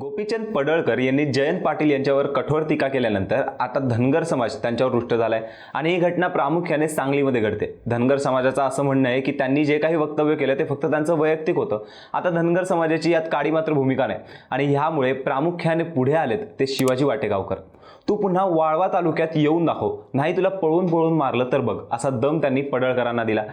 गोपीचंद पडळकर यांनी जयंत पाटील यांच्यावर कठोर टीका केल्यानंतर आता धनगर समाज त्यांच्यावर रुष्ट झाला आहे आणि ही घटना प्रामुख्याने सांगलीमध्ये घडते. धनगर समाजाचं असं म्हणणं आहे की त्यांनी जे काही वक्तव्य केलं ते फक्त त्यांचं वैयक्तिक होतं. आता धनगर समाजाची यात काळी मात्र भूमिका नाही. आणि ह्यामुळे प्रामुख्याने पुढे आलेत ते शिवाजी वाटेगावकर. तू पुन्हा वाळवा तालुक्यात येऊन दाखव. नाही तुला पळून पळून मारलं तर बघ असा दम त्यांनी पडळकरांना दिला.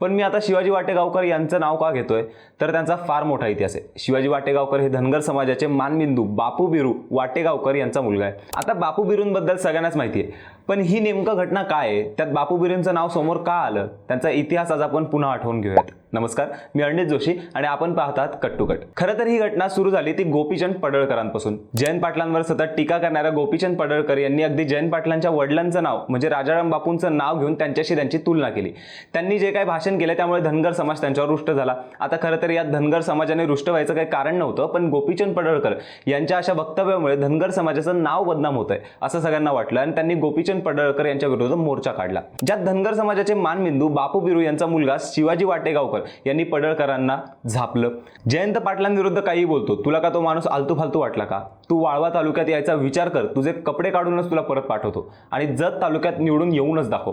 पण मी आता शिवाजी वाटेगावकर यांचं नाव का घेतोय? तर त्यांचा फार मोठा इतिहास आहे. शिवाजी वाटेगावकर हे धनगर समाजाचे मानबिंदू बापू बिरू वाटेगावकर यांचा मुलगा आहे. आता बापू बिरूंबद्दल सगळ्यांनाच माहिती आहे. पण ही नेमकं घटना काय आहे? त्यात बापू बिरेंचं नाव समोर का आलं? त्यांचा इतिहास आज आपण पुन्हा आठवून घेऊयात. नमस्कार मी अरणित जोशी आणि आपण पाहतात कट टू कट. खरं तर ही घटना सुरू झाली ती गोपीचंद पडळकरांपासून. जयंत पाटलांवर सतत टीका करणाऱ्या गोपीचंद पडळकर यांनी अगदी जयंत पाटलांच्या वडिलांचं नाव म्हणजे राजाराम बापूंचं नाव घेऊन त्यांच्याशी त्यांची तुलना केली. त्यांनी जे काही भाषण केलं त्यामुळे धनगर समाज त्यांच्यावर रुष्ट झाला. आता खरं तर यात धनगर समाजाने रुष्ट व्हायचं काही कारण नव्हतं पण गोपीचंद पडळकर यांच्या अशा वक्तव्यामुळे धनगर समाजाचं नाव बदनाम होत आहे असं सगळ्यांना वाटलं. आणि त्यांनी गोपीचंद पडळकर यांच्या विरोधात मोर्चा काढला. ज्यात धनगर समाजाचे मानबिंदू बापू बिरू यांचा मुलगा शिवाजी वाटेगावकर यांनी पडळकरांना झापलं. जयंत पाटलांविरुद्ध काही बोलतो तुला का तो माणूस आलतू फालतू वाटला का? तू वाळवा तालुक्यात यायचा विचार कर तुझे कपडे काढूनच तुला परत पाठवतो. आणि जत तालुक्यात निवडून येऊनच दाखव.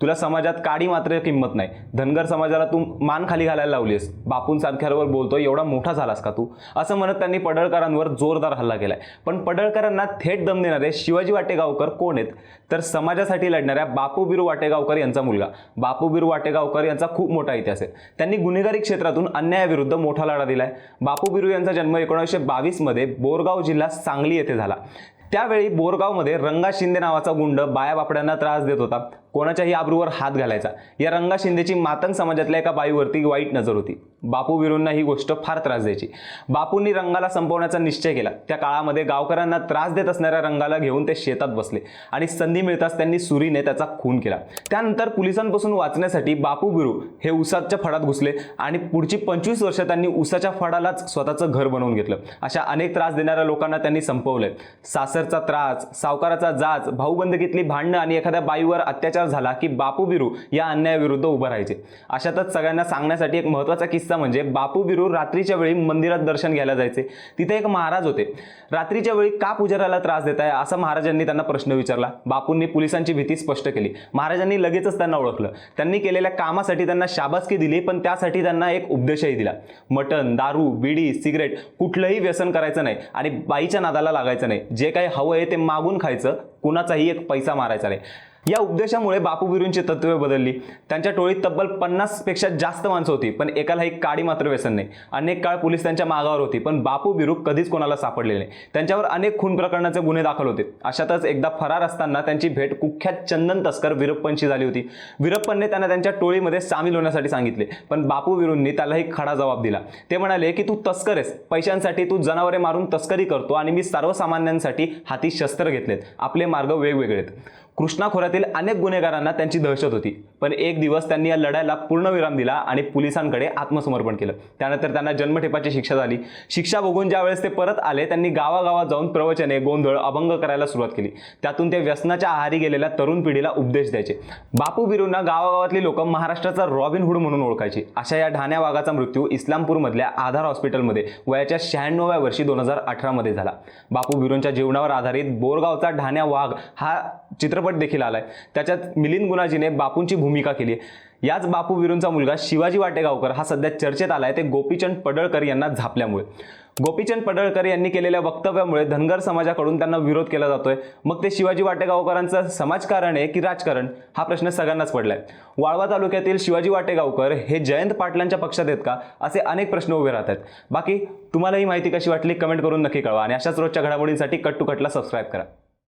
तुला समाजात काडी मात्र किंमत नाही. धनगर समाजाला तू मान खाली घालायला लावलीस. बापूंसारख्यावर बोलतो एवढा मोठा झालास का तू? असं म्हणत त्यांनी पडळकरांवर जोरदार हल्ला केलाय. पण पडळकरांना थेट दम देणारे शिवाजी वाटेगावकर कोण आहेत? तर समाजासाठी लढणाऱ्या बापू बिरू वाटेगावकर यांचा मुलगा. बापू बिरू वाटेगावकर यांचा खूप मोठा इतिहास आहे. त्यांनी गुन्हेगारी क्षेत्रातून अन्यायाविरुद्ध मोठा लढा दिलाय. बापू बिरू यांचा जन्म एकोणीसशे बावीसमध्ये बोरगाव जिल्हा सांगली येथे झाला. त्यावेळी बोरगावमध्ये रंगा शिंदे नावाचा गुंड बाया बापड्यांना त्रास देत होता. कोणाच्याही आबरूवर हात घालायचा. या रंगा शिंदेची मातंग समाजातल्या एका बाईवरती वाईट नजर होती. बापू विरूंना ही गोष्ट फार त्रास द्यायची. बापूंनी रंगाला संपवण्याचा निश्चय केला. त्या काळामध्ये गावकऱ्यांना त्रास देत असणाऱ्या रंगाला घेऊन ते शेतात बसले आणि संधी मिळताच त्यांनी सुरीने त्याचा खून केला. त्यानंतर पोलिसांपासून वाचण्यासाठी बापू बिरू हे उसाच्या फडात घुसले आणि पुढची पंचवीस वर्ष त्यांनी उसाच्या फडालाच स्वतःचं घर बनवून घेतलं. अशा अनेक त्रास देणाऱ्या लोकांना त्यांनी संपवले सासरचा त्रास सावकाराचा जाच भाऊबंदकीतली भांडणं आणि एखाद्या बाईवर अत्याचार झाला की बापू बिरू या अन्यायाविरुद्ध उभं राहायचे. अशातच सगळ्यांना सांगण्यासाठी एक महत्त्वाचा किस्सा म्हणजे बापू बिरू रात्रीच्या वेळी मंदिरात दर्शन घ्यायला जायचे. तिथे एक महाराज होते. रात्रीच्या वेळी का पुजाऱ्याला त्रास देत आहे असा महाराजांनी त्यांना प्रश्न विचारला. बापूंनी पोलिसांची भीती स्पष्ट केली. महाराजांनी लगेचच त्यांना ओळखलं. त्यांनी केलेल्या कामासाठी त्यांना शाबासकी दिली पण त्यासाठी त्यांना एक उपदेशही दिला. मटण दारू बिडी सिगरेट कुठलंही व्यसन करायचं नाही आणि बाईच्या नादाला लागायचं नाही. जे काही हवं आहे ते मागून खायचं. कुणाचाही एक पैसा मारायचा नाही. या उपदेशामुळे बापू बिरूंची तत्वे बदलली. त्यांच्या टोळीत तब्बल पन्नासपेक्षा जास्त माणसं होती पण एकाला एक काडी मात्र व्यसन नाही. अनेक काळ पोलीस त्यांच्या मागावर होती पण बापू बिरू कधीच कोणाला सापडलेले नाही. त्यांच्यावर अनेक खून प्रकरणाचे गुन्हे दाखल होते. अशातच एकदा फरार असताना त्यांची भेट कुख्यात चंदन तस्कर विरप्पनशी झाली होती. वीरप्पनने त्यांना त्यांच्या टोळीमध्ये सामील होण्यासाठी सांगितले पण बापू बिरूंनी त्यालाही खडा जबाब दिला. ते म्हणाले की तू तस्कर आहेस. पैशांसाठी तू जनावरे मारून तस्करी करतो आणि मी सर्वसामान्यांसाठी हाती शस्त्र घेतलेत. आपले मार्ग वेगवेगळे आहेत कृष्णा खोऱ्यातील अनेक गुन्हेगारांना त्यांची दहशत होती. पण एक दिवस त्यांनी या लढाईला पूर्णविराम दिला आणि पोलिसांकडे आत्मसमर्पण केलं. त्यानंतर त्यांना जन्मठेपाची शिक्षा झाली. शिक्षा बघून ज्या वेळेस ते परत आले त्यांनी गावागावात जाऊन प्रवचने गोंधळ अभंग करायला सुरुवात केली. त्यातून ते व्यसनाच्या आहारी गेलेल्या तरुण पिढीला उपदेश द्यायचे. बापू बिरूंना गावागावातली लोक महाराष्ट्राचा रॉबिन हुड म्हणून ओळखायची. अशा या ढाण्या वाघाचा मृत्यू इस्लामपूरमधल्या आधार हॉस्पिटलमध्ये वयाच्या शहाण्णव्या वर्षी दोन हजार अठरामध्ये झाला. बापू बिरूंच्या जीवनावर आधारित बोरगावचा ढाण्या वाघ हा चित्रपट देखील आलाय. त्याच्यात मिलिंद गुणाजीने बापूंची भूमिका केली आहे. याच बापू विरूंचा मुलगा शिवाजी वाटेगावकर हा सध्या चर्चेत आलाय ते गोपीचंद पडळकर यांना झापल्यामुळे. गोपीचंद पडळकर यांनी केलेल्या वक्तव्यामुळे धनगर समाजाकडून त्यांना विरोध केला जातोय. मग ते शिवाजी वाटेगावकरांचं समाजकारण आहे की राजकारण? हा प्रश्न सगळ्यांनाच पडलाय. वाळवा तालुक्यातील शिवाजी वाटेगावकर हे जयंत पाटलांच्या पक्षात आहेत का? असे अनेक प्रश्न उभे राहतात बाकी तुम्हाला ही माहिती कशी वाटली कमेंट करून नक्की कळवा आणि अशाच रोजच्या घडामोडींसाठी कट टू कटला सबस्क्राईब करा.